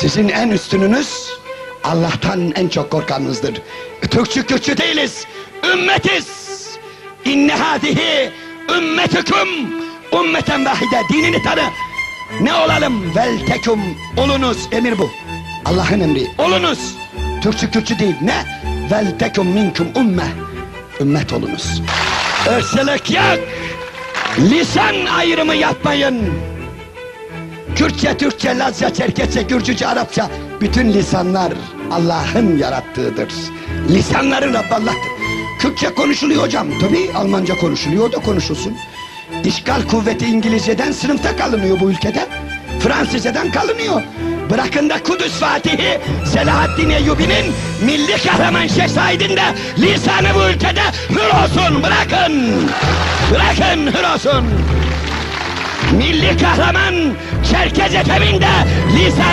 Sizin en üstününüz Allah'tan en çok korkanınızdır. Türkçü Kürtçü değiliz. Ümmetiz. İnne hadihi ümmetüküm. Ümmeten vahide. Dinini tanı. Ne olalım? Vel tekum. Olunuz. Emir bu. Allah'ın emri. Olunuz. Türkçü Kürtçü değil. Ne? Vel tekum minkum ümme. Ümmet olunuz. Irkçılık yok. Lisan ayrımı yapmayın. Kürtçe, Türkçe, Lazca, Çerkesçe, Gürcüce, Arapça bütün lisanlar Allah'ın yarattığıdır. Lisanların Rabbi Allah'tır. Kürtçe konuşuluyor hocam. Tabii Almanca konuşuluyor da konuşulsun. İşgal kuvveti İngilizceden sınıfta kalınıyor bu ülkede. Fransızcadan kalınıyor. Bırakın da Kudüs Fatihi Selahaddin Eyyubi'nin milli kahraman şehzadinde lisanı bu ülkede hür olsun. Bırakın. Bırakın hür olsun. Milli kahraman Çerkez Efem'in de lisanı